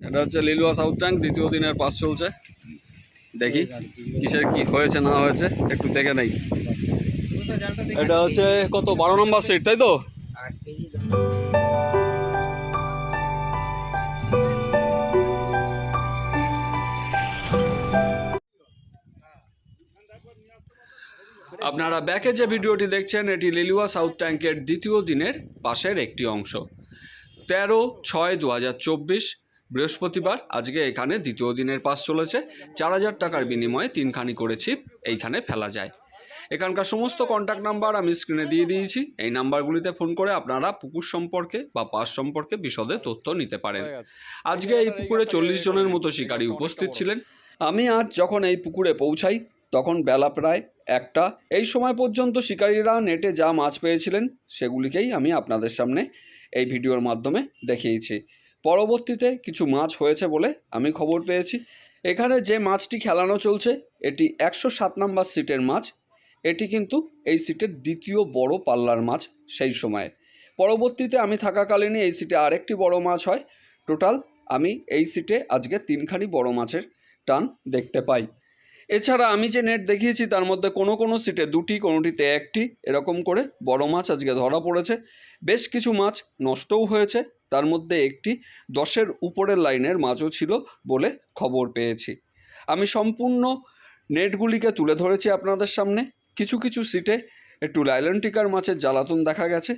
এটা হচ্ছে Liluah south tank দ্বিতীয় দিনের পাস চলছে। দেখি কিসের কি হয়েছে, না হয়েছে, একটু দেখে নেই। এটা হচ্ছে কত? বারো নম্বর সিট তাই তো? আপনারা ব্যাকে যে ভিডিওটি দেখছেন, এটি লিলুয়া সাউথ ট্যাঙ্কের দ্বিতীয় দিনের পাশের একটি অংশ। তেরো ছয় দু হাজার চব্বিশ বৃহস্পতিবার আজকে এখানে দ্বিতীয় দিনের পাস চলেছে। চার হাজার টাকার বিনিময়ে তিনখানি করে ছিপ এইখানে ফেলা যায়। এখানকার সমস্ত কন্ট্যাক্ট নাম্বার আমি স্ক্রিনে দিয়ে দিয়েছি। এই নাম্বারগুলিতে ফোন করে আপনারা পুকুর সম্পর্কে বা পাস সম্পর্কে বিশদে তথ্য নিতে পারেন। আজকে এই পুকুরে চল্লিশ জনের মতো শিকারী উপস্থিত ছিলেন। আমি আজ যখন এই পুকুরে পৌঁছাই তখন বেলা প্রায় একটা। এই সময় পর্যন্ত শিকারীরা নেটে যা মাছ পেয়েছিলেন সেগুলিকেই আমি আপনাদের সামনে এই ভিডিওর মাধ্যমে দেখিয়েছি। পরবর্তীতে কিছু মাছ হয়েছে বলে আমি খবর পেয়েছি। এখানে যে মাছটি খেলানো চলছে, এটি একশো সাত নম্বর সিটের মাছ। এটি কিন্তু এই সিটের দ্বিতীয় বড় পাল্লার মাছ সেই সময়ে। পরবর্তীতে আমি থাকাকালীনই এই সিটে আরেকটি বড় মাছ হয়। টোটাল আমি এই সিটে আজকে তিনখানি বড় মাছের টান দেখতে পাই। এছাড়া আমি যে নেট দেখিয়েছি, তার মধ্যে কোনো কোনো সিটে দুটি, কোনোটিতে একটি, এরকম করে বড় মাছ আজকে ধরা পড়েছে। বেশ কিছু মাছ নষ্টও হয়েছে। তার মধ্যে একটি দশের উপরের লাইনের মাছও ছিল বলে খবর পেয়েছি। আমি সম্পূর্ণ নেটগুলিকে তুলে ধরেছি আপনাদের সামনে। কিছু কিছু সিটে একটু লাইলন্টিকার মাছের জ্বালাতন দেখা গেছে।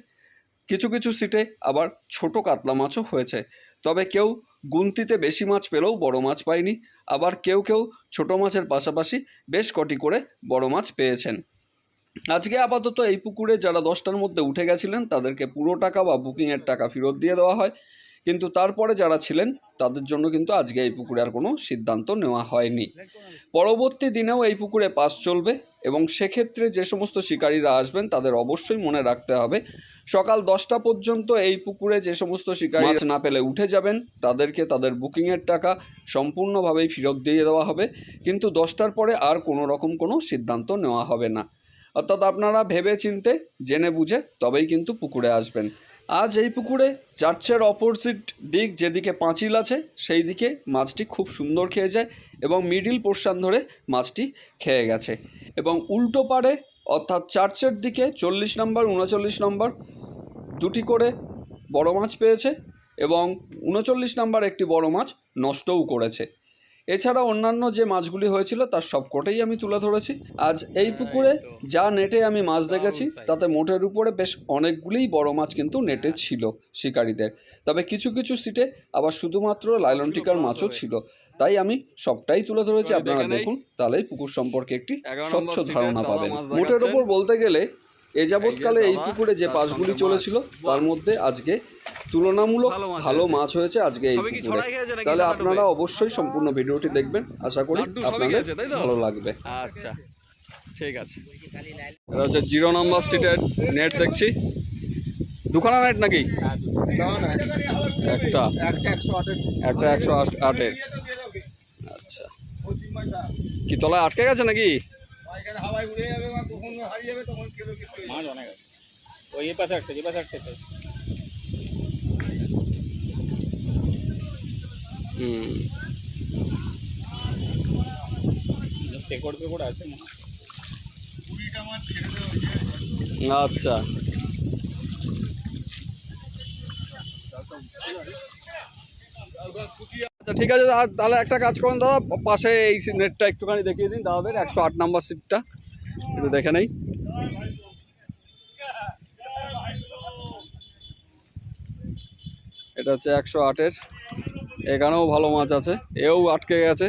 কিছু কিছু সিটে আবার ছোট কাতলা মাছও হয়েছে। তবে কেউ গুনতিতে বেশি মাছ পেলেও বড় মাছ পায়নি। আবার কেউ কেউ ছোট মাছের পাশাপাশি বেশ কটি করে বড় মাছ পেয়েছেন। আজকে আপাতত এই পুকুরে যারা দশটার মধ্যে উঠে গেছিলেন, তাদেরকে পুরো টাকা বা বুকিংয়ের টাকা ফেরত দিয়ে দেওয়া হয়। কিন্তু তারপরে যারা ছিলেন, তাদের জন্য কিন্তু আজকে এই পুকুরে আর কোনো সিদ্ধান্ত নেওয়া হয়নি। পরবর্তী দিনেও এই পুকুরে পাস চলবে এবং সেক্ষেত্রে যে সমস্ত শিকারীরা আসবেন, তাদের অবশ্যই মনে রাখতে হবে, সকাল দশটা পর্যন্ত এই পুকুরে যে সমস্ত শিকারী মাছ না পেলে উঠে যাবেন, তাদেরকে তাদের বুকিংয়ের টাকা সম্পূর্ণভাবেই ফেরত দিয়ে দেওয়া হবে। কিন্তু দশটার পরে আর কোনো রকম কোনো সিদ্ধান্ত নেওয়া হবে না। অর্থাৎ আপনারা ভেবে চিনতে জেনে বুঝে তবেই কিন্তু পুকুরে আসবেন। আজ এই পুকুরে চার্চের অপোজিট দিক যেদিকে পাঁচিল আছে, সেই দিকে মাছটি খুব সুন্দর খেয়ে যায় এবং মিডিল পোর্শন ধরে মাছটি খেয়ে গেছে। এবং উল্টো পাড়ে, অর্থাৎ চার্চের দিকে চল্লিশ নম্বর, উনচল্লিশ নম্বর, দুটি করে বড় মাছ পেয়েছে এবং উনচল্লিশ নাম্বার একটি বড় মাছ নষ্টও করেছে। এছাড়া অন্যান্য যে মাছগুলি হয়েছিল তার সবকটাই আমি তুলে ধরেছি। আজ এই পুকুরে যা নেটে আমি মাছ দেখেছি তাতে মোটের উপরে বেশ অনেকগুলিই বড় মাছ কিন্তু নেটে ছিল শিকারীদের। তবে কিছু কিছু সিটে আবার শুধুমাত্র লাইলন্টিকার মাছও ছিল। তাই আমি সবটাই তুলে ধরেছি। আপনারা দেখুন তাহলেই পুকুর সম্পর্কে একটি স্বচ্ছ ধারণা পাবেন। মোটের ওপর বলতে গেলে এ যাবৎকালে এই পুকুরে যে পাশগুলি চলেছিল তার মধ্যে আজকে তুলনামূলক ভালো মাছ হয়েছে। আজকে এই পুকুরে। তাহলে আপনারা অবশ্যই সম্পূর্ণ ভিডিওটি দেখবেন আশা করি আপনাদের ভালো লাগবে। আচ্ছা ঠিক আছে। এটা হচ্ছে জিরো নাম্বার সিটের নেট দেখছি। দুখানা নেট নাকি? একটা। একটা একশো আটের একটা একশো আট- আটের। আচ্ছা। কি তলায় আটকে গেছে নাকি? হাওয়ায় উড়ে যাবে বা কখন হারিয়ে যাবে তখন কেউ কিছু মাছ অনেক আছে ওই এই পাশে একটা এই পাশে একটা হুম। শেকড় ফেকড় আছে আচ্ছা। আচ্ছা ঠিক আছে তাহলে একটা কাজ করেন দাদা পাশে এই নেটটা একটুখানি দেখিয়ে দিন দাদাদের একশো আট নাম্বার সিটটা একটু দেখে নেই। এটা হচ্ছে একশো আটের। এখানেও ভালো মাছ আছে। এও আটকে গেছে।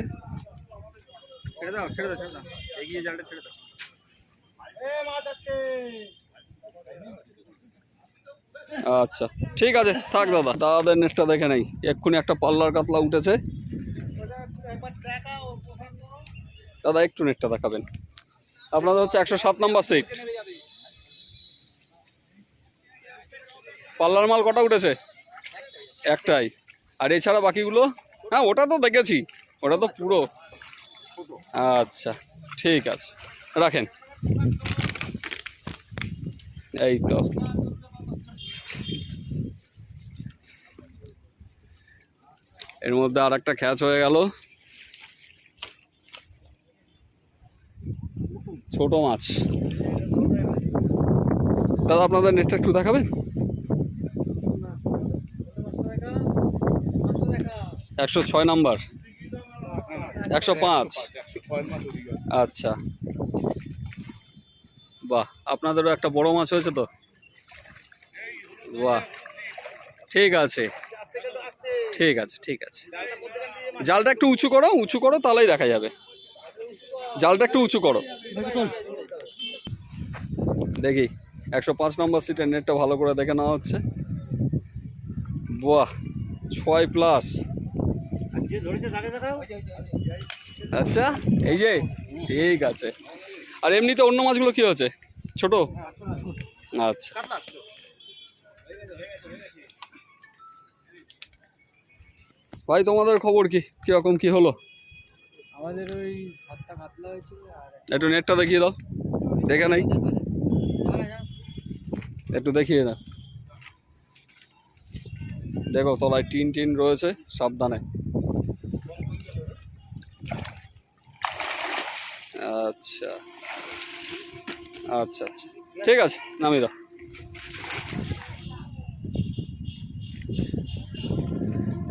আচ্ছা ঠিক আছে থাক দাদা। দাদাদের নেটটা দেখে নেই। এক্ষুনি একটা পাল্লার কাতলা উঠেছে। দাদা একটু নেটটা দেখাবেন। আপনাদের হচ্ছে একশো সাত নম্বর সিট পাল্লার মাল কটা উঠেছে? একটাই। আর এছাড়া বাকিগুলো? হ্যাঁ ওটা তো দেখেছি। ওটা তো পুরো। আচ্ছা ঠিক আছে। রাখেন। এই তো। এর মধ্যে আর একটা খ্যাচ হয়ে গেল। ছোট মাছ। দাদা, আপনাদের নেটটা একটু দেখাবেন? একশো ছয় নাম্বার। একশো পাঁচ। আচ্ছা। বাহ, আপনাদেরও একটা বড় মাছ হয়েছে তো? বাহ, ঠিক আছে। ঠিক আছে ঠিক আছে। জালটা একটু উঁচু করো উঁচু করো, তাহলেই দেখা যাবে। জালটা একটু উঁচু করো। দেখি, একশো পাঁচ নম্বর সিটের নেটটা ভালো করে দেখে নেওয়া হচ্ছে। বাহ, ছয় প্লাস যে ধরেছে তাকে দেখাও আচ্ছা এই যে ঠিক আছে। আর এমনিতে অন্য মাছগুলো কি হচ্ছে ছোট? আচ্ছা। ভাই তোমাদের খবর কি? কীরকম কি হলো? আমাদের ওই সাতটা কাতলা হয়েছিল আর একটু নেটটা দেখিয়ে দাও। দেখে নাই? একটু দেখিয়ে না দেখো তলায় টিন টিন রয়েছে সাবধানে আচ্ছা আচ্ছা আচ্ছা। ঠিক আছে নামিয়ে দাও।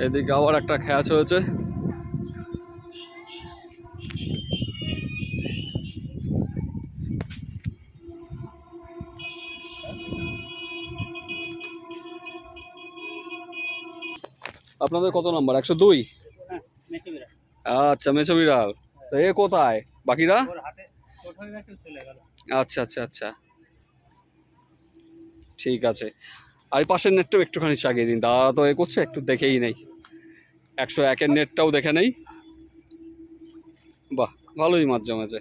এদিকে আবার একটা খ্যাচ হয়েছে। আপনাদের কত নাম্বার? একশো দুই? হ্যাঁ আচ্ছা মেছো বিড়াল। তো এ কোথায়? বাকিরা? আচ্ছা আচ্ছা আচ্ছা। ঠিক আছে। আর পাশের নেটটাও একটুখানি চাগিয়ে দিন। দাদা তো এ করছে একটু দেখেই নেই। একশো একের নেটটাও দেখে নেই। বাহ ভালোই মাছ জমেছে।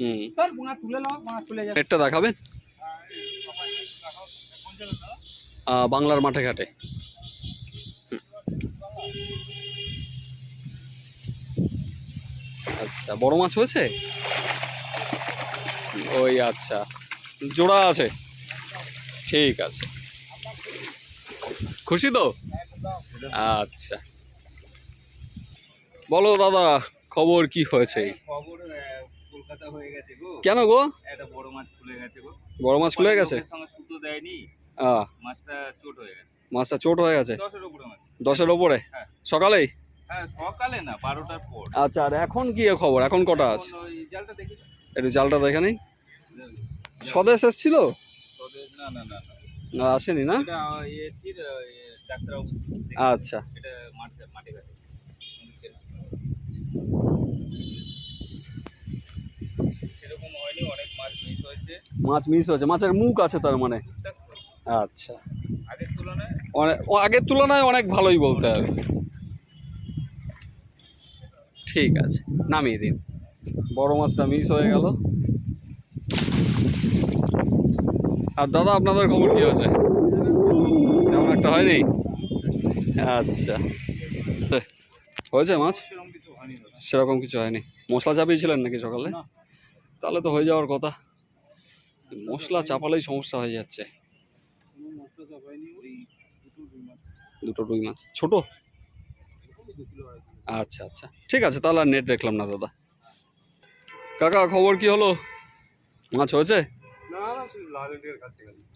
হুম। তুলে যাবে। নেটটা দেখাবেন? বাংলার মাঠে ঘাটে। আচ্ছা বড় মাছ হয়েছে? ওই আচ্ছা জোড়া আছে। ঠিক আছে। খুশি তো? আচ্ছা। বলো দাদা খবর কি হয়েছে? হয়ে কেন গো? বড় মাছ খুলে গেছে গো। বড় মাছ খুলে গেছে? সুতো দেয়নি। মাছটা চোট হয়ে গেছে। মাছটা চোট হয়ে গেছে? দশের উপরে ওপরে হ্যাঁ। সকালেই? হ্যাঁ সকালে না বারোটার পর। আচ্ছা আর এখন কি খবর? এখন কটা আছে? একটু জালটা দেখে নেই? স্বদেশ এসেছিল? না না না না। আসেনি না? আচ্ছা। মাছ মিস হয়েছে। মাছ মিস হয়েছে। মাছের মুখ আছে তার মানে? আচ্ছা। আগের তুলনায় অনেক ও আগের তুলনায় অনেক ভালোই বলতে হবে। ঠিক আছে নামিয়ে দিন। বড় মাছটা মিস হয়ে গেল। আর দাদা আপনাদের খবর কি হয়েছে? তেমন একটা হয়নি? আচ্ছা। হয়েছে মাছ? সেরকম কিছু হয়নি। মশলা চাপিয়েছিলেন নাকি সকালে? তাহলে তো হয়ে যাওয়ার কথা। মশলা চাপালেই সমস্যা হয়ে যাচ্ছে। দুটো রুই মাছ। ছোট? আচ্ছা আচ্ছা। ঠিক আছে তাহলে আর নেট দেখলাম না দাদা। কাকা খবর কি হলো? মাছ হয়েছে?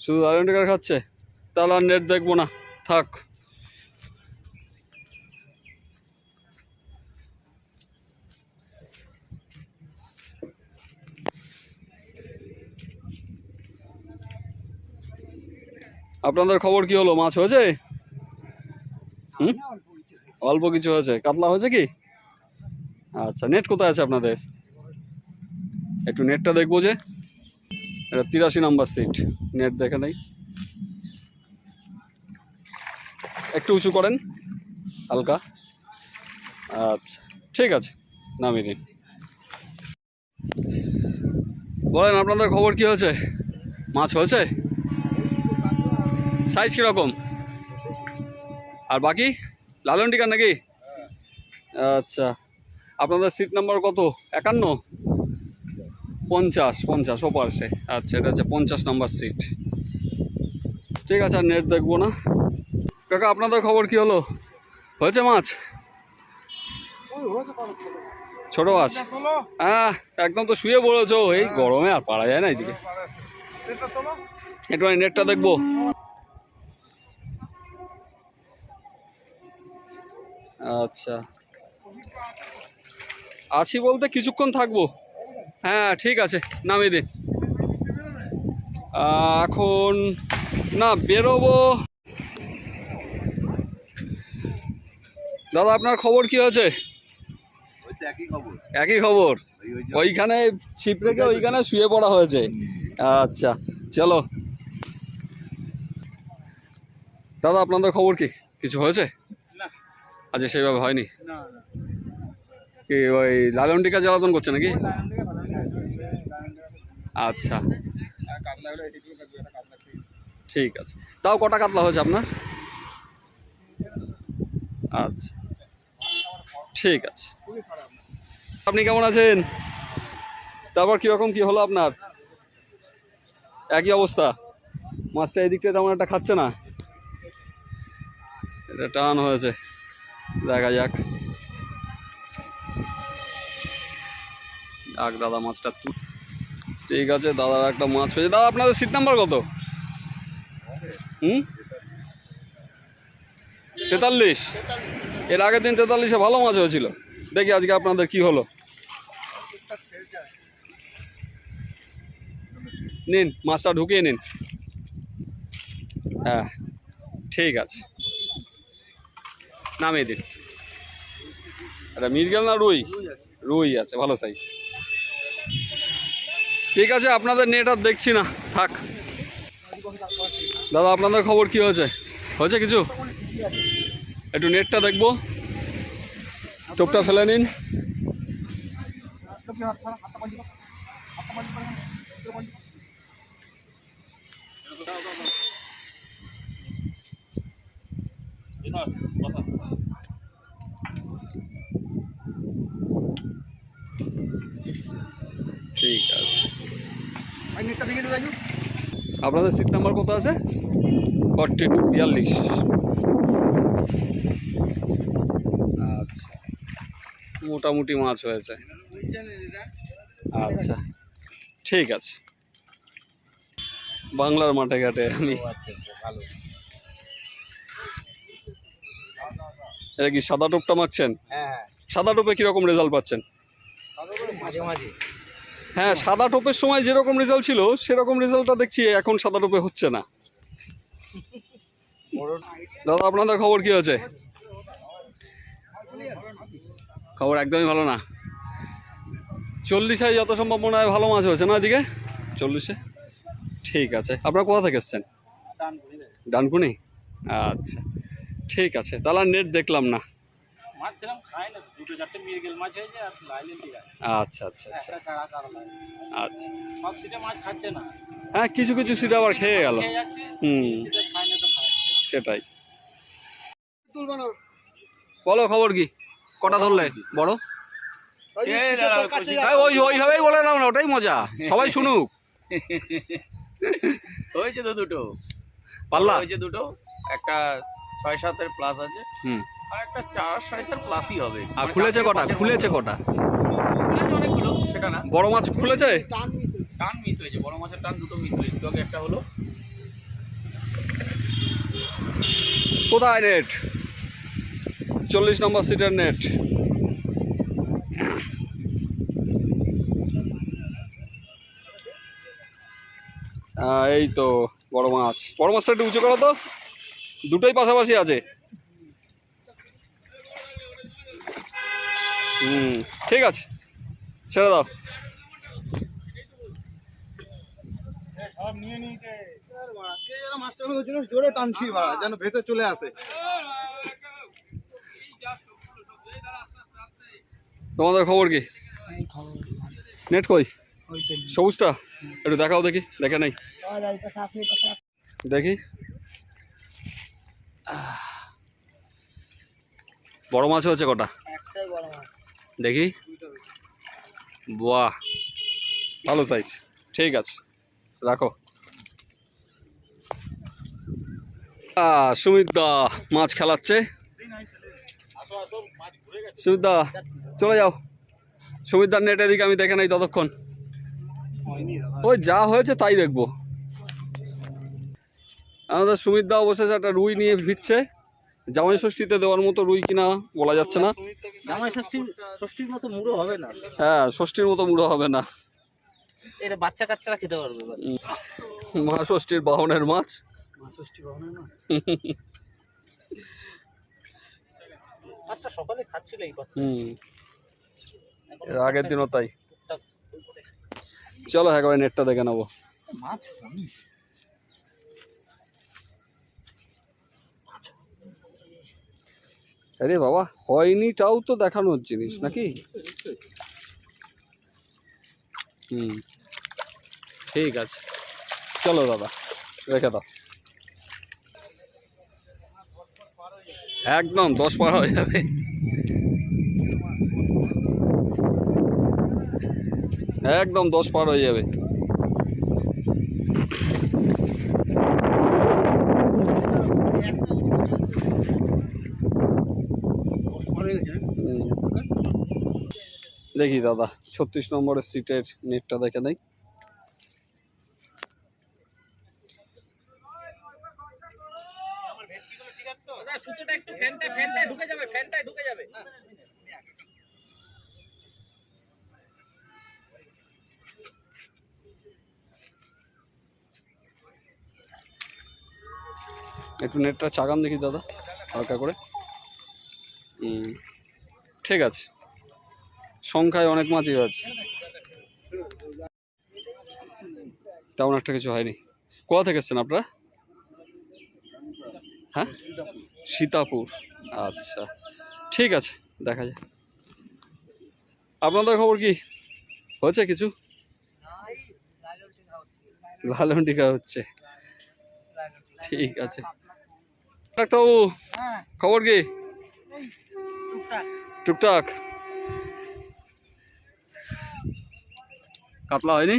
শুধু আইডেন্টিকার খাচ্ছে তাহলে আর নেট দেখব না। থাক। আপনাদের খবর কি হলো? মাছ হয়েছে? হুম? অল্প কিছু হয়েছে। কাতলা হয়েছে কি? আচ্ছা নেট কোথায় আছে আপনাদের? একটু নেটটা দেখব যে। এটা তিরাশি নাম্বার সিট নেট দেখে নেই। একটু উঁচু করেন, হালকা। আচ্ছা ঠিক আছে, নামিয়ে দিন। বলেন, আপনাদের খবর কি হয়েছে? মাছ হয়েছে? সাইজ কীরকম? আর বাকি? লালন টিকার নাকি? আচ্ছা। আপনাদের সিট নাম্বার কত? একান্ন? পঞ্চাশ পঞ্চাশ ও পারছে আচ্ছা এটা হচ্ছে পঞ্চাশ নাম্বার সিট ঠিক আছে আর নেট দেখব না। কাকা আপনাদের খবর কি হলো? হয়েছে মাছ? ছোট মাছ? হ্যাঁ একদম তো শুয়ে পড়েছো। এই গরমে আর পারা যায় না এইদিকে একটু নেটটা দেখব। আচ্ছা। আছি বলতে কিছুক্ষণ থাকব। হ্যাঁ ঠিক আছে, নামিয়ে দিন এখন, না, বেরোবো। দাদা, আপনার খবর কি হয়েছে? একই খবর। ওইখানে ছিপ রেখে ওইখানে শুয়ে পড়া হয়েছে। আচ্ছা চলো। দাদা, আপনাদের খবর কি? কিছু হয়েছে। আচ্ছা সেইভাবে হয়নি? কি ওই লালন টিকা জ্বালাতন করছে নাকি আচ্ছা। ঠিক আছে। তাও কটা কাতলা হয়েছে আপনার? আচ্ছা। ঠিক আছে। আপনি কেমন আছেন? তারপর কীরকম কি হলো আপনার? একই অবস্থা? মাছটা এই দিকটা তেমন একটা খাচ্ছে না? এটা টান হয়েছে। দেখা যাক। যাক, দাদা, মাছটা তু ঠিক আছে দাদার একটা মাছ হয়েছে দাদা, আপনাদের সিট নাম্বার কত? হুম? তেতাল্লিশ। এর আগের দিন তেতাল্লিশে ভালো মাছ হয়েছিল। দেখি আজকে আপনাদের কি হলো। নিন, মাছটা ঢুকিয়ে নিন। হ্যাঁ ঠিক আছে। নামিয়ে দিন এটা মিরগেল না রুই? রুই আছে। ভালো সাইজ ঠিক আছে আপনাদের নেট আর দেখছি না। থাক। দাদা আপনাদের খবর কি হয়েছে? হয়েছে কিছু? একটু নেটটা দেখব। টোপটা ফেলে নিন। ঠিক আছে ভাই নেটটা ভেঙে দেবে রাজু আপনাদের সিট নাম্বার কত আছে? ফর্টি টু বিয়াল্লিশ। আচ্ছা। মোটামুটি মাছ হয়েছে। আচ্ছা। ঠিক আছে। বাংলার মাঠে ঘাটে আমি এটা কি সাদা টোপটা মারছেন হ্যাঁ হ্যাঁ। সাদা টোপে কীরকম রেজাল্ট পাচ্ছেন? মাঝে মাঝে। হ্যাঁ সাদা টোপের সময় যেরকম রেজাল্ট ছিল সেরকম রেজাল্টটা দেখছি এখন সাদা টোপে হচ্ছে না। দাদা আপনাদের খবর কি হয়েছে? খবর একদমই ভালো না। চল্লিশে যত সম্ভব মনে হয় ভালো মাছ হয়েছে না এদিকে? চল্লিশে? ঠিক আছে। আপনারা কোথা থেকে এসছেন? ডানকুনি। আচ্ছা। ঠিক আছে। তাহলে নেট দেখলাম না। মাছ সেরকম খায় না দুটো চারটে মিরগেল মাছ হয়েছে আর লাইলেন ঠিক আছে আচ্ছা আচ্ছা আচ্ছা। একটা ছাড়া কারণ আচ্ছা। সব সিটে মাছ খাচ্ছে না। হ্যাঁ কিছু কিছু সিট আবার খেয়ে গেল। হুম। সেটাই। বলো খবর কি? কটা ধরলে? বড় ওই। হ্যাঁ ওইভাবেই বলে নাও না ওটাই মজা। সবাই শুনুক। হয়েছে তো দুটো। পাল্লা? হয়েছে দুটো। একটা ছয় সাতের প্লাস আছে। হুম। আর একটা চার সাড়ে চার প্লাসই হবে। আর মানে খুলেছে কটা? খুলেছে। কটা? খুলেছে অনেকগুলো সেটা না। বড় মাছ খুলেছে? টান মিস হয়েছে। টান মিস হয়েছে বড় মাছের টান দুটো মিস হয়েছে। তোকে একটা হলো। কোথায় নেট চল্লিশ নম্বর সিটের নেট এই তো বড় মাছ। বড় মাছটা একটু উঁচু করো তো। দুটোই পাশাপাশি আছে। হুম ঠিক আছে ছেড়ে দাও। বাড়া, জোরে টানছি বাড়া, যেন ভেতরে চলে আসে তোমাদের খবর কি? নেট কই? সবুজটা? একটু দেখাও দেখি দেখে নাই। দেখি। বড় মাছ হয়েছে কটা? দেখি। বাহ, ভালো সাইজ ঠিক আছে, রাখো। সুমিত দা মাছ খেলাচ্ছে। সুমিত দা, চলে যাও। সুমিত দার নেটের দিকে আমি দেখে নাই ততক্ষণ। ওই যা হয়েছে তাই দেখব। আমাদের সুমিত দা অবশেষে একটা রুই নিয়ে ফিরছে। জামাই ষষ্ঠীতে দেওয়ার মতো রুই কিনা বলা যাচ্ছে না। জামাই ষষ্ঠী ষষ্ঠীর মতো মুড়ো হবে না। হ্যাঁ ষষ্ঠীর মতো মুড়ো হবে না। এটা বাচ্চা কাচ্চারা খেতে পারবে মা ষষ্ঠীর বাহনের মাছ। মা ষষ্ঠী ভবনের না মাছটা সকালে খাচ্ছিল এই কথা। হুম এর আগের দিনও তাই। চলো একবার নেটটা দেখে নেব। মাছ আরে বাবা হয়নিটাও তো দেখানোর জিনিস নাকি? হুম। ঠিক আছে। চলো দাদা রেখে দাও। একদম দশ পার হয়ে যাবে। একদম দশ পার হয়ে যাবে। দেখি দাদা, ছত্রিশ নম্বরের সিটের নেটটা দেখে নেই। একটু নেটটা চাগান দেখি দাদা, হালকা করে। ঠিক আছে। সংখ্যায় অনেক মাছই আছে। তেমন একটা কিছু হয়নি। কোথা থেকে এসছেন আপনারা? হ্যাঁ? সীতাপুর। আচ্ছা ঠিক আছে দেখা যায় আপনাদের খবর কি? হয়েছে কিছু? লালন টিকা হচ্ছে। ঠিক আছে। ডাক্তারবাবু খবর কি? টুকটাক। কাতলা হয়নি?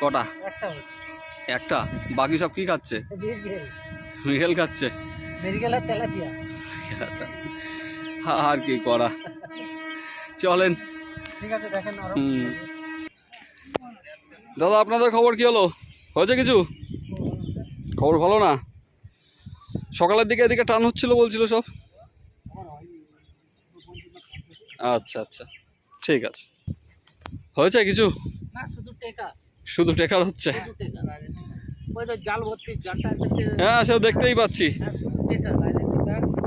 কটা? একটা বাকি সব কি খাচ্ছে? মিরগেল খাচ্ছে? আর কি করা। চলেন। দাদা আপনাদের খবর কি হলো? হয়েছে কিছু? খবর ভালো না? সকালের দিকে এদিকে টান হচ্ছিল বলছিল সব? আচ্ছা আচ্ছা। ঠিক আছে। হয়েছে কিছু? না শুধু টেকা। শুধু টেকার হচ্ছে? ওই তো জাল ভর্তি জালটা হ্যাঁ সেও দেখতেই পাচ্ছি। টেকা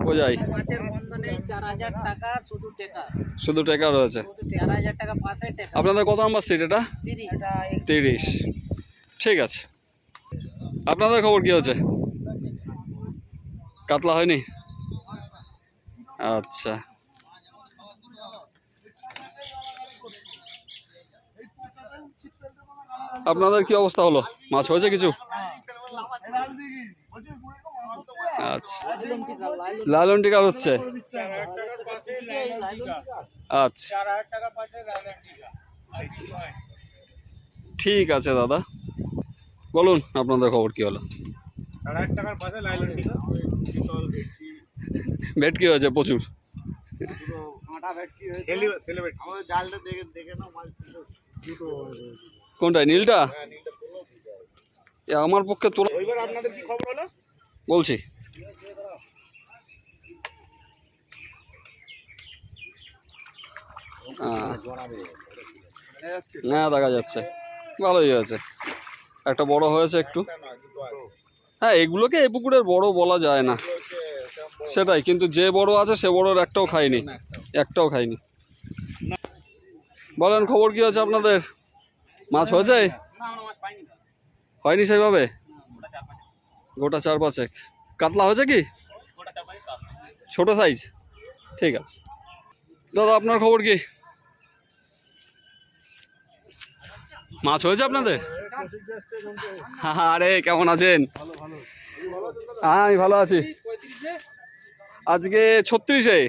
বোঝাই। মাছের বন্ধনে চার হাজার টাকা শুধু টেকা। শুধু টেকা রয়েছে। আপনাদের কত নাম্বার সিট এটা? তিরিশ। তিরিশ। ঠিক আছে। আপনাদের খবর কি হচ্ছে কাতলা হয়নি? আচ্ছা। আপনাদের কি অবস্থা হলো? মাছ হয়েছে কিছু? আচ্ছা। লালন টিকার হচ্ছে? আচ্ছা। ঠিক আছে দাদা। বলুন, আপনাদের খবর কি হলো? টিকা ভেটকি হয়েছে প্রচুর। দেখে দেখে নাও কোনটায় নীলটা? এ আমার পক্ষে তোলা বলছি। হ্যাঁ। না দেখা যাচ্ছে। ভালোই হয়েছে। একটা বড় হয়েছে একটু। হ্যাঁ এগুলোকে এই পুকুরের বড় বলা যায় না। সেটাই কিন্তু যে বড় আছে সে বড়র একটাও খাইনি একটাও খাইনি বলেন খবর কি আছে আপনাদের? মাছ হয়েছে হয়নি সেভাবে গোটা চার পাঁচেক। কাতলা হয়েছে কি? ছোট সাইজ? ঠিক আছে। দাদা আপনার খবর কি? মাছ হয়েছে আপনাদের? আরে কেমন আছেন? হ্যাঁ আমি ভালো আছি। আজকে ছত্রিশে।